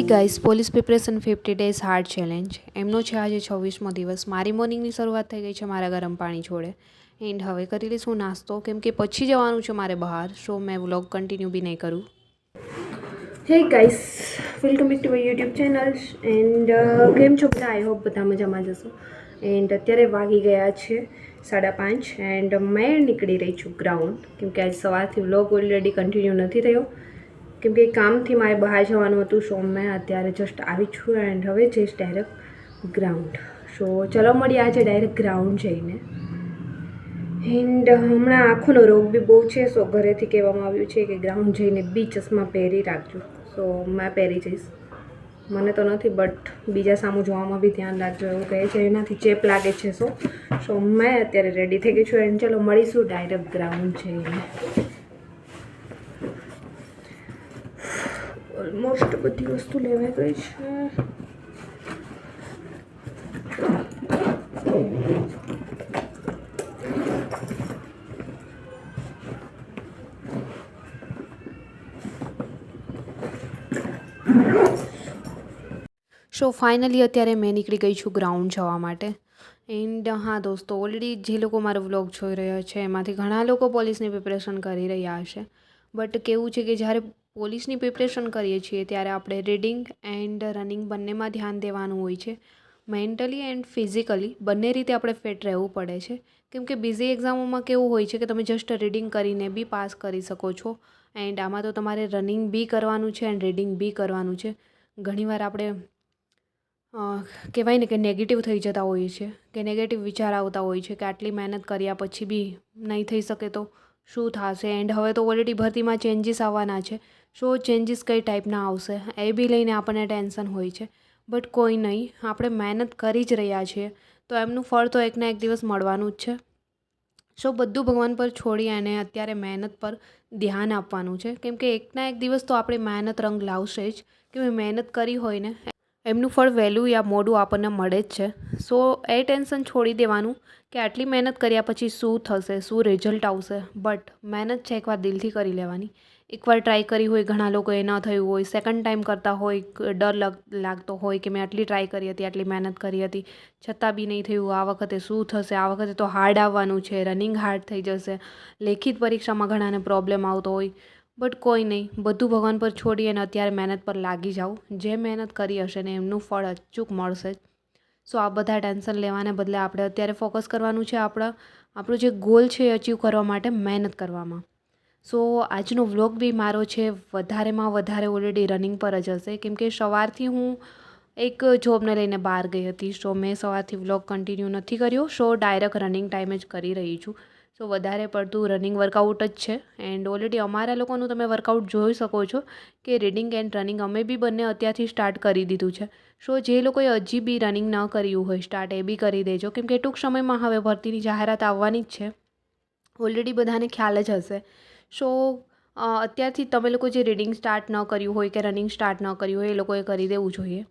Hey guys police preparation fifty days hard challenge એમનો છે આજે છવ્વીસમો દિવસ. મારી મોર્નિંગની શરૂઆત થઈ ગઈ છે મારા ગરમ પાણી છોડે. એન્ડ હવે કરી લઈશું નાસ્તો. કેમ કે પછી જવાનું છે મારે બહાર સો મેં વ્લોગ કન્ટિન્યુ બી નહીં કરું. Hey guys welcome back to my YouTube channel and કેમ છો બધા? આઈ હોપ બધા મજામાં જશો એન્ડ અત્યારે વાગી ગયા છે સાડા પાંચ. એન્ડ મેં નીકળી રહી છું ગ્રાઉન્ડ કેમ કે આજ સવારથી વ્લોગ ઓલરેડી કન્ટિન્યુ નથી થયો કેમ કે કામથી મારે બહાર જવાનું હતું, સો મેં અત્યારે જસ્ટ આવી છું એન્ડ હવે જઈશ ડાયરેક્ટ ગ્રાઉન્ડ સો ચલો મળીએ આજે ડાયરેક્ટ ગ્રાઉન્ડ જઈને. એન્ડ હમણાં આંખોનો રોગ બી બહુ છે સો ઘરેથી કહેવામાં આવ્યું છે કે ગ્રાઉન્ડ જઈને બી ચશ્મા પહેરી રાખજો. સો મેં પહેરી જઈશ. મને તો નથી બટ બીજા સામું જોવામાં બી ધ્યાન રાખજો એવું કહે છે. એનાથી ચેપ લાગે છે સો સો મેં અત્યારે રેડી થઈ ગઈ છું એન્ડ ચલો મળીશું ડાયરેક્ટ ગ્રાઉન્ડ જઈને. ઓલમોસ્ટ બધી વસ્તુ લેવાઈ ગઈ છે? સો ફાઇનલી અત્યારે મેં નીકળી ગઈ છું ગ્રાઉન્ડ જવા માટે. એન્ડ હા દોસ્તો ઓલરેડી જે લોકો મારો વ્લોગ જોઈ રહ્યા છે, એમાંથી ઘણા લોકો પોલીસની પ્રિપરેશન કરી રહ્યા હશે બટ કેવું છે કે જ્યારે પોલીસની પ્રિપરેશન કરીએ છીએ ત્યારે આપણે રીડિંગ એન્ડ રનિંગ બંનેમાં ધ્યાન દેવાનું હોય છે. મેન્ટલી એન્ડ ફિઝિકલી બંને રીતે આપણે ફિટ રહેવું પડે છે. કેમ કે બીજી એક્ઝામોમાં કેવું હોય છે કે તમે જસ્ટ રીડિંગ કરીને બી પાસ કરી શકો છો. એન્ડ આમાં તો તમારે રનિંગ બી કરવાનું છે એન્ડ રીડિંગ બી કરવાનું છે. ઘણીવાર આપણે કહેવાય ને કે નેગેટિવ થઈ જતા હોઈએ છીએ, કે નેગેટિવ વિચાર આવતા હોય છે કે આટલી મહેનત કર્યા પછી બી નહીં થઈ શકે તો શું થશે? એન્ડ હવે તો ઓલરેડી ભરતીમાં ચેન્જીસ આવવાના છે. સો ચેન્જીસ કઈ ટાઈપના આવશે? એ બી લઈને આપણને ટેન્શન હોય છે. બટ કોઈ નહીં, આપણે મહેનત કરી જ રહ્યા છીએ. તો એમનું ફળ તો એકના એક દિવસ મળવાનું જ છે. સો બધું ભગવાન પર છોડી અને અત્યારે મહેનત પર ધ્યાન આપવાનું છે. કેમ કે એકના એક દિવસ તો આપણે મહેનત રંગ લાવશે જ. કે મેં મહેનત કરી હોય ને, એમનું ફળ વહેલું યા મોડું આપણને મળે જ છે. સો એ ટેન્શન છોડી દેવાનું કે આટલી મહેનત કર્યા પછી શું થશે, શું રિઝલ્ટ આવશે. બટ મહેનત છે એકવાર દિલથી કરી લેવાની. એકવાર ટ્રાય કરી હોય, ઘણા લોકોએ ન થયું હોય. સેકન્ડ ટાઈમ કરતા હોય ડર લગ, લાગતો હોય કે મેં આટલી ટ્રાય કરી હતી, આટલી મહેનત કરી હતી. છતાં બી નહીં થયું. આ વખતે શું થશે? આ વખતે તો હાર્ડ આવવાનું છે. રનિંગ હાર્ડ થઈ જશે. લેખિત પરીક્ષામાં ઘણાને પ્રોબ્લેમ આવતો હોય. બટ કોઈ નહીં. બધું ભગવાન પર છોડી અને અત્યારે મહેનત પર લાગી જાઓ. જે મહેનત કરી હશે ને એમનું ફળ અચૂક મળશે સો આ બધા ટેન્શન લેવાને બદલે આપણે અત્યારે ફોકસ કરવાનું છે આપણા, આપણો જે ગોલ છે એ અચીવ કરવા માટે મહેનત કરવામાં. સો આજનો વ્લોગ બી મારો છે, વધારેમાં વધારે ઓલરેડી રનિંગ પર જ હશે. કેમ કે સવારથી હું એક જોબને લઈને બહાર ગઈ હતી, સો મેં સવારથી વ્લોગ કન્ટિન્યુ નથી કર્યો. સો ડાયરેક્ટ રનિંગ ટાઈમે જ કરી રહી છું. સો વધારે પડતું રનિંગ વર્કઆઉટ જ છે. એન્ડ ઓલરેડી અમારા લોકોનું તમે વર્કઆઉટ જોઈ શકો છો કે રીડિંગ એન્ડ રનિંગ અમે બી બંને અત્યારથી સ્ટાર્ટ કરી દીધું છે. સો જે લોકોએ હજી બી રનિંગ ન કર્યું હોય સ્ટાર્ટ એ બી કરી દેજો. કેમ કે ટૂંક સમયમાં હવે ભરતીની જાહેરાત આવવાની જ છે. ઓલરેડી બધાને ખ્યાલ જ હશે. સો અત્યારથી તમે લોકો જે રીડિંગ સ્ટાર્ટ ન કર્યું હોય કે રનિંગ સ્ટાર્ટ ન કર્યું હોય એ લોકોએ કરી દેવું જોઈએ.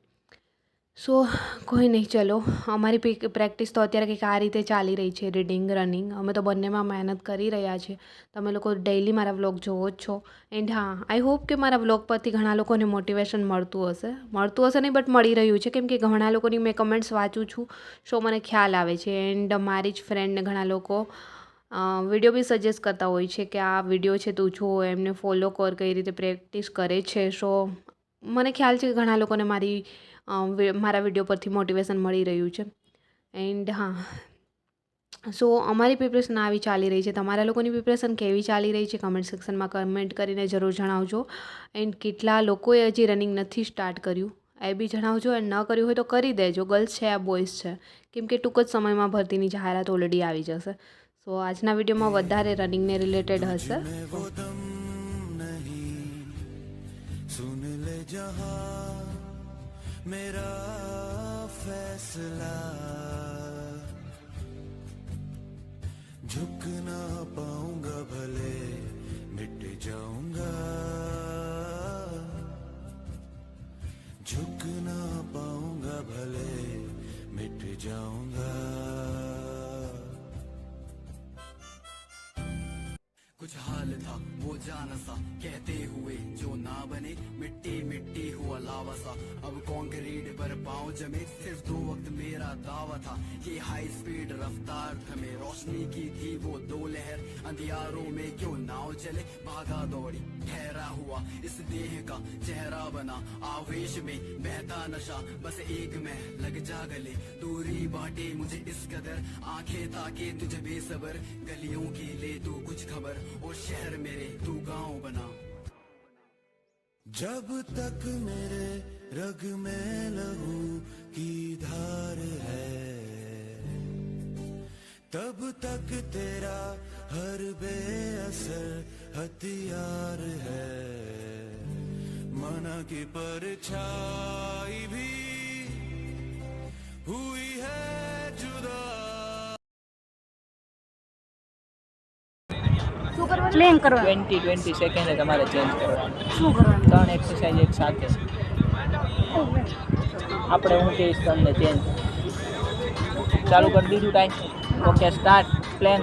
સો, કોઈ નહીં, ચલો. અમારી પ્રેક્ટિસ તો અત્યારે કંઈક આ રીતે ચાલી રહી છે, રીડિંગ, રનિંગ. અમે તો બંનેમાં મહેનત કરી રહ્યા છીએ તમે લોકો ડેઈલી મારા વ્લોગ જોવો જ છો. એન્ડ હા, આઈ હોપ કે મારા વ્લોગ પરથી ઘણા લોકોને મોટિવેશન મળતું હશે. મળતું હશે નહીં, બટ મળી રહ્યું છે. કેમ કે ઘણા લોકોની મેં કમેન્ટ્સ વાંચું છું. સો, મને ખ્યાલ આવે છે. એન્ડ મારી જ ફ્રેન્ડને ઘણા લોકો વીડિયો બી સજેસ્ટ કરતા હોય છે કે આ વીડિયો છે તું જો, એમને ફોલો કર, કઈ રીતે પ્રેક્ટિસ કરે છે. સો મને ખ્યાલ છે કે ઘણા લોકોને મારી મારા વીડિયો પરથી મોટિવેશન મળી રહ્યું છે. એન્ડ હા. સો અમારી પ્રિપરેશન આવી ચાલી રહી છે. તમારા લોકોની પ્રિપરેશન કેવી ચાલી રહી છે? કમેન્ટ સેક્શનમાં કમેન્ટ કરીને જરૂર જણાવજો. એન્ડ કેટલા લોકોએ હજી રનિંગ નથી સ્ટાર્ટ કર્યું? એ બી જણાવજો એન્ડ ન કર્યું હોય તો કરી દેજો. ગર્લ્સ છે, આ બોયઝ છે. કેમ કે ટૂંક જ સમયમાં ભરતીની જાહેરાત ઓલરેડી આવી જશે. સો આજના વિડીયોમાં વધારે રનિંગને રિલેટેડ હશે वो दम नहीं सुन ले जहां मेरा फैसला झुक ना पाऊंगा भले मिट जाऊंगा झुक ना पाऊंगा भले मिट जाऊंगा कुछ हाल था, वो जाना सा। कहते हुए जो ना बने, मिट्टी मिट्टी हुआ लावा सा। अब कॉन्क्रीट पर पाँव जमे, सिर्फ़ दो वक्त मेरा दावा था ये हाई स्पीड रफ्तार थमे। रोशनी की थी वो दो लहर, अंधियारों में क्यों नाव चले? भागा दौड़ी। ठहरा हुआ, इस देह का चेहरा बना। आवेश में बहता नशा, बस एक में लग जा गले। दूरी बाटे मुझे इस कदर, आँखें ताके तुझे बेसबर। गलियों की ले तू कुछ खबर, और शहर मेरे तू गाँव बना। जब तक मेरे रग में लहू की धार है, तब तक तेरा हर बेअसर हथियार है मना की परछाई भी हुई है जुदा શું કરવાનું પ્લેન કરવાનું ટ્વેન્ટી ટ્વેન્ટી સેકન્ડે તમારે ચેન્જ કરવાનું શું કરવાનું ત્રણ એક્સરસાઇઝ એક સાથે આપણે હું કહીશ તમને ચેન્જ ચાલુ કરી દીધું ટાઈમ ઓકે સ્ટાર્ટ પ્લેન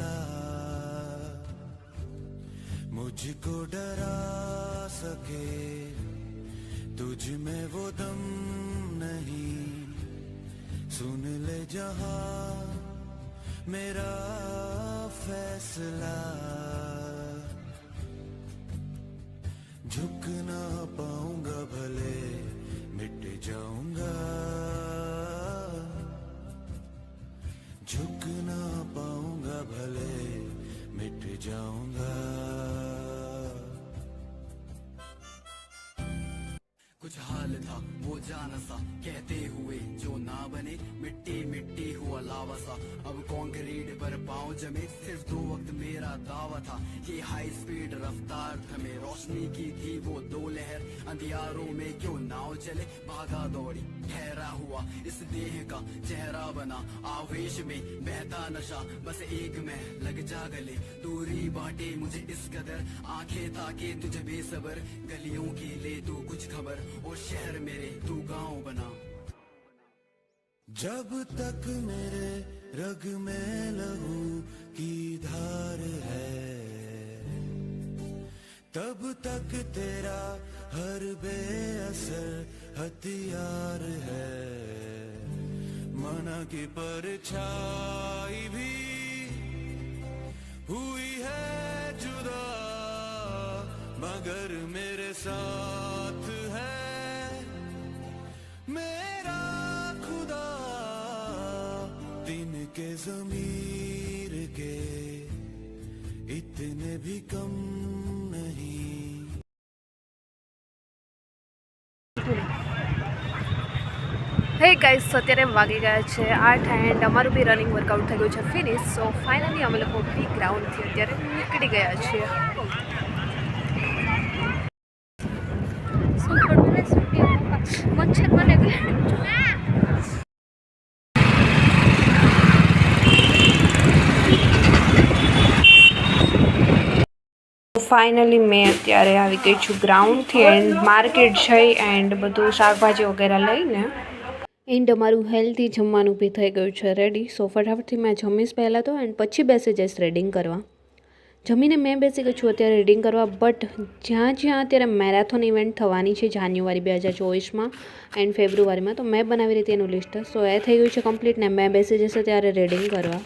हौसला मुझको डरा सके, तुझ में वो दम नहीं। सुन ले जहाँ मेरा फैसला। झुक ना पाऊँगा भले, मिट जाऊँगा। झुक ना पाऊँगा भले मिट जाऊंगा कुछ हाल था वो जाना सा। कहते हुए जो ना बने, मिट्टी मिट्टी हुआ लावा सा। अब कंक्रीट पर पाँव जमे, सिर्फ़ दो वक्त मेरा दावा था ये हाई स्पीड रफ्तार थमे। रोशनी की थी वो दो लहर, अंधियारों में क्यों नाव चले? भागा दौड़ी, ठहरा हुआ इस देह का चेहरा बना। आवेश में बहता नशा, बस एक में लग जा गले। दूरी बांटे मुझे इस कदर, आँखें ताके तुझे बेसबर। गलियों की ले तू कुछ खबर, और शहर मेरे, तू गाँव बना। जब तक मेरे रग में लहू की धार है, तब तक तेरा हर बेअसर हथियार है। मना की परछाई भी हुई है जुदा, मगर मेरे साथ के जमीर के इतने भी कम नहीं હે ગાઈસ અત્યારે વાગી ગયા છે આઠ એન્ડ અમારું બી રનિંગ વર્કઆઉટ થઈ ગયું છે ફિનિશ સો ફાઇનલી અમે લોકો બી ગ્રાઉન્ડથી અત્યારે નીકળી ગયા છીએ મચ્છર મને ફાઇનલી મેં અત્યારે આવી ગઈ છું ગ્રાઉન્ડથી એન્ડ માર્કેટ જઈ એન્ડ બધું શાકભાજી વગેરે લઈને. એન્ડ અમારું હેલ્ધી જમવાનું બી થઈ ગયું છે રેડી સો ફટાફટથી મેં જમીશ પહેલાં તો એન્ડ પછી બેસી જઈશ રીડિંગ કરવા. જમીને મેં બેસી ગઈ છું અત્યારે રીડિંગ કરવા બટ જ્યાં જ્યાં અત્યારે મેરેથોન ઇવેન્ટ થવાની છે જાન્યુઆરી બે હજાર ચોવીસમાં એન્ડ ફેબ્રુઆરીમાં, તો મેં બનાવી હતી એનું લિસ્ટ સો એ થઈ ગયું છે કમ્પ્લીટ ને મેં બેસી જશે ત્યારે રીડિંગ કરવા.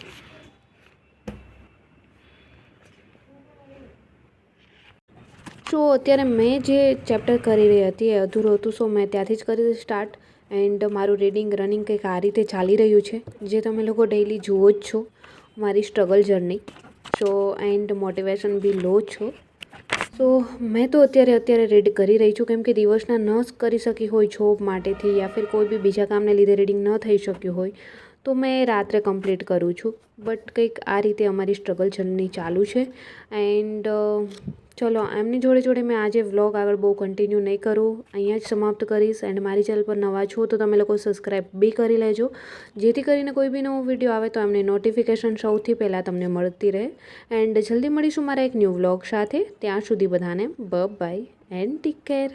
તો અત્યારે મેં જે ચેપ્ટર કરી રહી હતી એ અધૂરું હતું સો મેં ત્યાંથી જ કરી સ્ટાર્ટ એન્ડ મારું રીડિંગ રનિંગ કંઈક આ રીતે ચાલી રહ્યું છે, જે તમે લોકો ડેઈલી જુઓ જ છો, મારી struggle journey so and motivation બી લો છો. સો મેં તો અત્યારે અત્યારે રીડ કરી રહી છું, કેમ કે દિવસના ન કરી શકી હોય જોબ માટેથી, યા ફિર કોઈ બી બીજા કામને લીધે રીડિંગ ન થઈ શક્યું હોય, તો મેં રાત્રે કમ્પ્લીટ કરું છું. બટ કંઈક આ રીતે અમારી સ્ટ્રગલ જર્ની ચાલુ છે. એન્ડ ચલો, એમની જોડે જોડે મેં આજે વ્લોગ આગળ બહુ કન્ટિન્યુ નહીં કરું. અહીંયા જ સમાપ્ત કરીશ એન્ડ મારી ચેનલ પર નવા છો તો તમે લોકો સબસ્ક્રાઈબ બી કરી લેજો. જેથી કરીને કોઈ બી નવો વીડિયો આવે તો એમની નોટિફિકેશન સૌથી પહેલાં તમને મળતી રહે. એન્ડ જલ્દી મળીશું મારા એક ન્યૂ વ્લોગ સાથે. ત્યાં સુધી બધાને બ બાય એન્ડ ટેક કેર